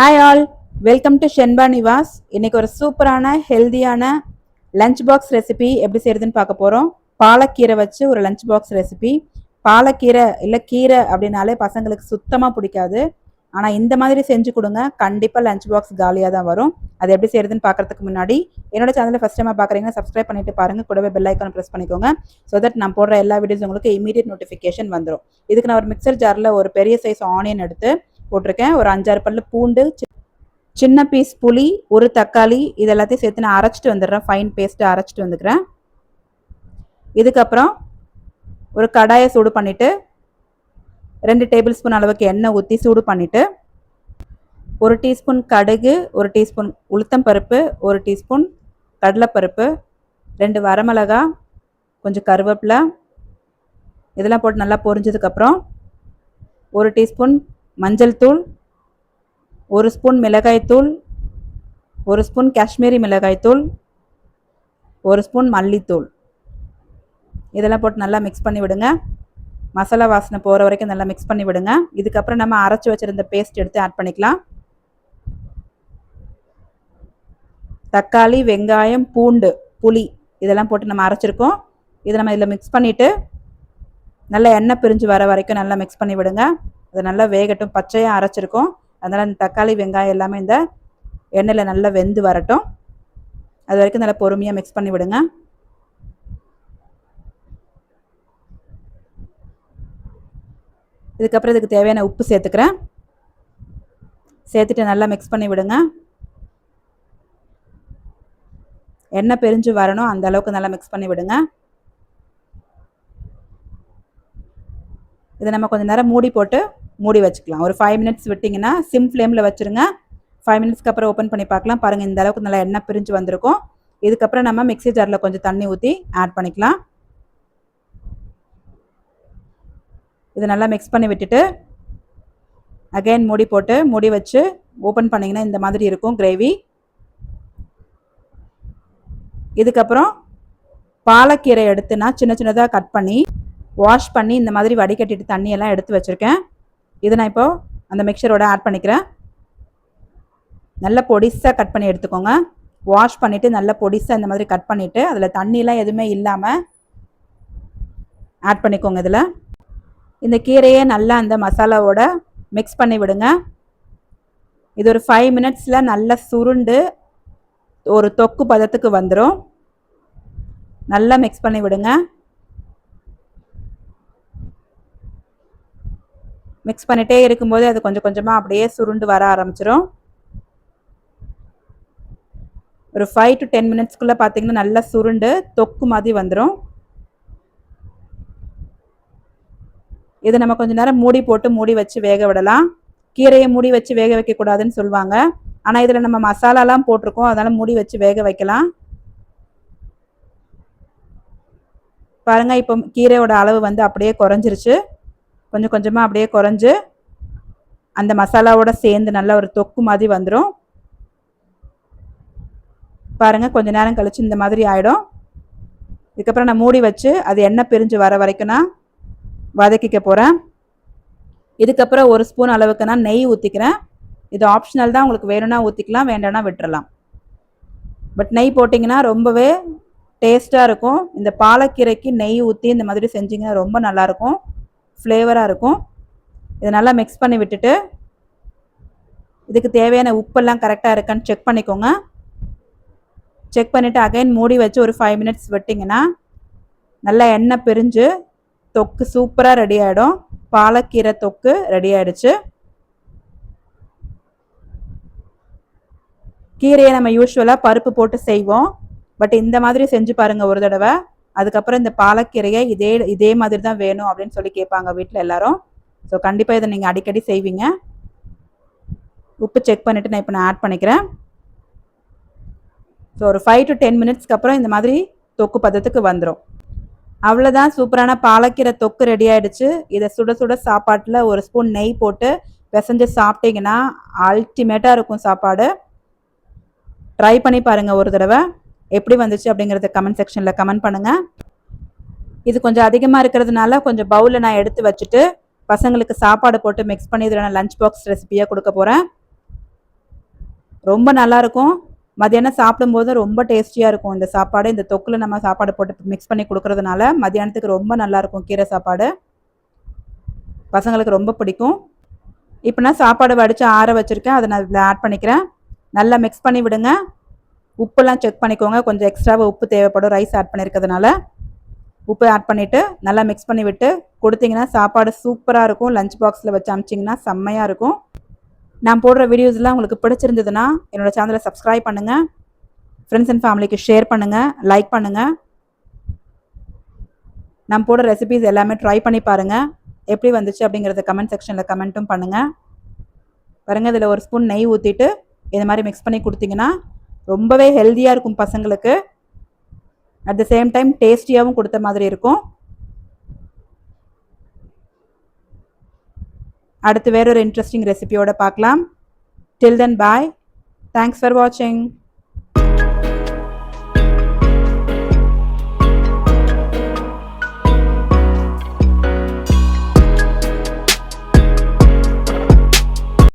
Hi all welcome to Shenba Nivas இன்றைக்கி ஒரு சூப்பரான ஹெல்தியான லஞ்ச் பாக்ஸ் ரெசிபி எப்படி செய்யறதுன்னு பார்க்க போகிறோம் பாலக்கீரை வச்சு ஒரு லஞ்ச் பாக்ஸ் ரெசிபி பாலக்கீரை இல்லை கீரை அப்படின்னாலே பசங்களுக்கு சுத்தமாக பிடிக்காது. ஆனால் இந்த மாதிரி செஞ்சு கொடுங்க. கண்டிப்பாக லஞ்ச் பாக்ஸ் காலியாக தான் வரும். அது எப்படி செய்யறதுன்னு பார்க்கறதுக்கு முன்னாடி என்னோட சேனலில் ஃபஸ்ட் டைமாக பார்க்குறீங்கன்னா சப்ஸ்கிரைப் பண்ணிட்டு பாருங்க. கூடவே பெல் ஐக்கான் ப்ரெஸ் பண்ணிக்கோங்க. ஸோ தட் நான் போடுற எல்லா வீடியோஸ் உங்களுக்கு இமீடியட் நோட்டிஃபிகேஷன் வந்துடும் இதுக்கு நான் ஒரு மிக்சர் ஜாரில் ஒரு பெரிய சைஸ் ஆனியன் எடுத்து போட்டிருக்கேன். ஒரு அஞ்சாறு பல்லு பூண்டு சின்ன பீஸ் புளி ஒரு தக்காளி இது எல்லாத்தையும் சேர்த்து நான் அரைச்சிட்டு வந்துடுறேன். ஃபைன் பேஸ்ட்டு அரைச்சிட்டு வந்துக்கிறேன். இதுக்கப்புறம் ஒரு கடாயை சூடு பண்ணிவிட்டு ரெண்டு டேபிள் ஸ்பூன் அளவுக்கு எண்ணெய் ஊற்றி சூடு பண்ணிவிட்டு ஒரு டீஸ்பூன் கடுகு ஒரு டீஸ்பூன் உளுத்தம் பருப்பு ஒரு டீஸ்பூன் கடலைப்பருப்பு ரெண்டு வரமிளகா கொஞ்சம் கருவேப்பிலை இதெல்லாம் போட்டு நல்லா பொரிஞ்சதுக்கப்புறம் ஒரு டீஸ்பூன் மஞ்சள் தூள் ஒரு ஸ்பூன் மிளகாய்த்தூள் ஒரு ஸ்பூன் காஷ்மீரி மிளகாய்த்தூள் ஒரு ஸ்பூன் மல்லித்தூள். இதெல்லாம் போட்டு நல்லா மிக்ஸ் பண்ணி விடுங்க. மசாலா வாசனை போகிற வரைக்கும் நல்லா மிக்ஸ் பண்ணி விடுங்க. இதுக்கப்புறம் நம்ம அரைச்சி வச்சுருந்த பேஸ்ட் எடுத்து ஆட் பண்ணிக்கலாம். தக்காளி வெங்காயம் பூண்டு புளி இதெல்லாம் போட்டு நம்ம அரைச்சிருக்கோம். இதை நம்ம இதில் மிக்ஸ் பண்ணிவிட்டு நல்லா எண்ணெய் பிரிஞ்சு வர வரைக்கும் நல்லா மிக்ஸ் பண்ணி விடுங்க. அது நல்லா வேகட்டும். பச்சையாக அரைச்சிருக்கோம். அதனால் இந்த தக்காளி வெங்காயம் எல்லாமே இந்த எண்ணெயில் நல்லா வெந்து வரட்டும். அது வரைக்கும் நல்லா பொறுமையாக மிக்ஸ் பண்ணி விடுங்க. இதுக்கப்புறம் இதுக்கு தேவையான உப்பு சேர்த்துக்கிறேன். சேர்த்துட்டு நல்லா மிக்ஸ் பண்ணி விடுங்க. எண்ணெய் பெரிஞ்சு வரணும். அந்த அளவுக்கு நல்லா மிக்ஸ் பண்ணி விடுங்க. இதை நம்ம கொஞ்சம் நேரம் மூடி போட்டு மூடி வச்சுக்கலாம். ஒரு ஃபைவ் மினிட்ஸ் விட்டிங்கன்னா சிம் ஃப்ளேமில் வச்சுருங்க. ஃபைவ் மினிட்ஸ்க்கு அப்புறம் ஓப்பன் பண்ணி பார்க்கலாம். பாருங்கள் இந்த அளவுக்கு நல்லா எண்ணெய் பிரிஞ்சு வந்திருக்கும். இதுக்கப்புறம் நம்ம மிக்ஸி ஜாரில் கொஞ்சம் தண்ணி ஊற்றி ஆட் பண்ணிக்கலாம். இதை நல்லா மிக்ஸ் பண்ணி விட்டுட்டு அகைன் மூடி போட்டு மூடி வச்சு ஓப்பன் பண்ணிங்கன்னா இந்த மாதிரி இருக்கும் கிரேவி இதுக்கப்புறம் பாலக்கீரை எடுத்து நான் சின்ன சின்னதாக கட் பண்ணி வாஷ் பண்ணி இந்த மாதிரி வடிகட்டிட்டு தண்ணியெல்லாம் எடுத்து வச்சுருக்கேன். இதை நான் இப்போது அந்த மிக்சரோட ஆட் பண்ணிக்கிறேன். நல்ல பொடிசாக கட் பண்ணி எடுத்துக்கோங்க. வாஷ் பண்ணிவிட்டு நல்ல பொடிசாக இந்த மாதிரி கட் பண்ணிவிட்டு அதில் தண்ணிலாம் எதுவுமே இல்லாமல் ஆட் பண்ணிக்கோங்க இதில். இந்த கீரையை நல்லா அந்த மசாலாவோட மிக்ஸ் பண்ணி விடுங்க. இது ஒரு ஃபைவ் மினிட்ஸில் நல்லா சுருண்டு ஒரு தொக்கு பதத்துக்கு வந்துடும் நல்லா மிக்ஸ் பண்ணி விடுங்க. மிக்ஸ் பண்ணிகிட்டே இருக்கும்போது அது கொஞ்சம் கொஞ்சமாக அப்படியே சுருண்டு வர ஆரம்பிச்சிடும் ஒரு ஃபைவ் டு டென் மினிட்ஸ்க்குள்ளே பார்த்தீங்கன்னா நல்லா சுருண்டு தொக்கு மாதிரி வந்துடும் இதை நம்ம கொஞ்சம் நேரம் மூடி போட்டு மூடி வச்சு வேக விடலாம். கீரையை மூடி வச்சு வேக வைக்கக்கூடாதுன்னு சொல்லுவாங்க. ஆனால் இதில் நம்ம மசாலாலாம் போட்டிருக்கோம். அதனால் மூடி வச்சு வேக வைக்கலாம். பாருங்க இப்போ கீரையோட அளவு வந்து அப்படியே குறைஞ்சிருச்சு. கொஞ்சம் கொஞ்சமாக அப்படியே குறைஞ்சு அந்த மசாலாவோட சேர்ந்து நல்லா ஒரு தொக்கு மாதிரி வந்துடும் பாருங்கள் கொஞ்ச நேரம் கழித்து இந்த மாதிரி ஆகிடும் இதுக்கப்புறம் நான் மூடி வச்சு அது எண்ணெய் பிரிஞ்சு வர வரைக்கும் நான் வதக்கிக்க போகிறேன் இதுக்கப்புறம் ஒரு ஸ்பூன் அளவுக்கு நான் நெய் ஊற்றிக்கிறேன் இது ஆப்ஷனல் தான். உங்களுக்கு வேணும்னா ஊற்றிக்கலாம் வேண்டாம்னா விட்டுறலாம். பட் நெய் போட்டிங்கன்னா ரொம்பவே டேஸ்ட்டாக இருக்கும். இந்த பாலக்கீரைக்கு நெய் ஊற்றி இந்த மாதிரி செஞ்சிங்கன்னா ரொம்ப நல்லாயிருக்கும் ஃப்ளேவராக இருக்கும். இதை நல்லா மிக்ஸ் பண்ணி விட்டுட்டு இதுக்கு தேவையான உப்பெல்லாம் கரெக்டாக இருக்கான்னு செக் பண்ணிக்கோங்க. செக் பண்ணிவிட்டு அகைன் மூடி வச்சு ஒரு ஃபைவ் மினிட்ஸ் விட்டிங்கன்னா நல்லா எண்ணெய் பிரிஞ்சு தொக்கு சூப்பராக ரெடி ஆகிடும் பாலக்கீரை தொக்கு ரெடி ஆகிடுச்சு கீரையை நம்ம யூஸ்வலாக பருப்பு போட்டு செய்வோம். பட் இந்த மாதிரி செஞ்சு பாருங்கள் ஒரு தடவை. அதுக்கப்புறம் இந்த பாலக்கீரையை இதே இதே மாதிரி தான் வேணும் அப்படின்னு சொல்லி கேட்பாங்க வீட்டில் எல்லாரும். ஸோ கண்டிப்பாக இதை நீங்கள் அடிக்கடி செய்வீங்க. உப்பு செக் பண்ணிவிட்டு நான் இப்போ நான் ஆட் பண்ணிக்கிறேன். ஸோ ஒரு ஃபைவ் டு டென் மினிட்ஸ்க்கு அப்புறம் இந்த மாதிரி தொக்கு பதத்துக்கு வந்துடும் அவ்வளோதான் சூப்பரான பாலக்கீரை தொக்கு ரெடி ஆகிடுச்சு இதை சுட சுட சாப்பாட்டில் ஒரு ஸ்பூன் நெய் போட்டு பிசைஞ்சு சாப்பிட்டீங்கன்னா அல்டிமேட்டாக இருக்கும் சாப்பாடு. ட்ரை பண்ணி பாருங்கள் ஒரு தடவை. எப்படி வந்துச்சு அப்படிங்கிறத கமெண்ட் செக்ஷனில் கமெண்ட் பண்ணுங்கள் இது கொஞ்சம் அதிகமாக இருக்கிறதுனால கொஞ்சம் பவுலில் நான் எடுத்து வச்சுட்டு பசங்களுக்கு சாப்பாடு போட்டு மிக்ஸ் பண்ணி இதில் நான் லஞ்ச் பாக்ஸ் ரெசிபியாக கொடுக்க போகிறேன் ரொம்ப நல்லாயிருக்கும் மதியானம் சாப்பிடும்போது ரொம்ப டேஸ்டியாக இருக்கும் இந்த சாப்பாடு. இந்த தொக்கில் நம்ம சாப்பாடு போட்டு மிக்ஸ் பண்ணி கொடுக்கறதுனால மதியானத்துக்கு ரொம்ப நல்லாயிருக்கும் கீரை சாப்பாடு. பசங்களுக்கு ரொம்ப பிடிக்கும். இப்போ நான் சாப்பாடு வடித்து ஆற வச்சுருக்கேன். அதை நான் இதில் ஆட் பண்ணிக்கிறேன். நல்லா மிக்ஸ் பண்ணி விடுங்க. உப்புலாம் செக் பண்ணிக்கோங்க. கொஞ்சம் எக்ஸ்ட்ராவாக உப்பு தேவைப்படும். ரைஸ் ஆட் பண்ணியிருக்கிறதுனால உப்பு ஆட் பண்ணிவிட்டு நல்லா மிக்ஸ் பண்ணி விட்டு கொடுத்தீங்கன்னா சாப்பாடு சூப்பராக இருக்கும். லஞ்ச் பாக்ஸில் வச்சு அமிச்சிங்கன்னா செம்மையாக இருக்கும். நான் போடுற வீடியோஸ்லாம் உங்களுக்கு பிடிச்சிருந்ததுன்னா என்னோடய சேனலை சப்ஸ்கிரைப் பண்ணுங்கள் ஃப்ரெண்ட்ஸ் அண்ட் ஃபேமிலிக்கு ஷேர் பண்ணுங்கள் லைக் பண்ணுங்கள் நான் போடுற ரெசிபீஸ் எல்லாமே ட்ரை பண்ணி பாருங்கள் எப்படி வந்துச்சு அப்படிங்கிறத கமெண்ட் செக்ஷனில் கமெண்ட்டும் பண்ணுங்கள் பாருங்கள் இதில் ஒரு ஸ்பூன் நெய் ஊற்றிட்டு இது மாதிரி மிக்ஸ் பண்ணி கொடுத்தீங்கன்னா ரொம்பவே ஹெல்த்தியாக இருக்கும் பசங்களுக்கு. அட் த சேம் டைம் டேஸ்டியாகவும் கொடுத்த மாதிரி இருக்கும். அடுத்து வேறொரு இன்ட்ரெஸ்டிங் ரெசிபியோட பார்க்கலாம். Till then bye thanks for வாட்சிங்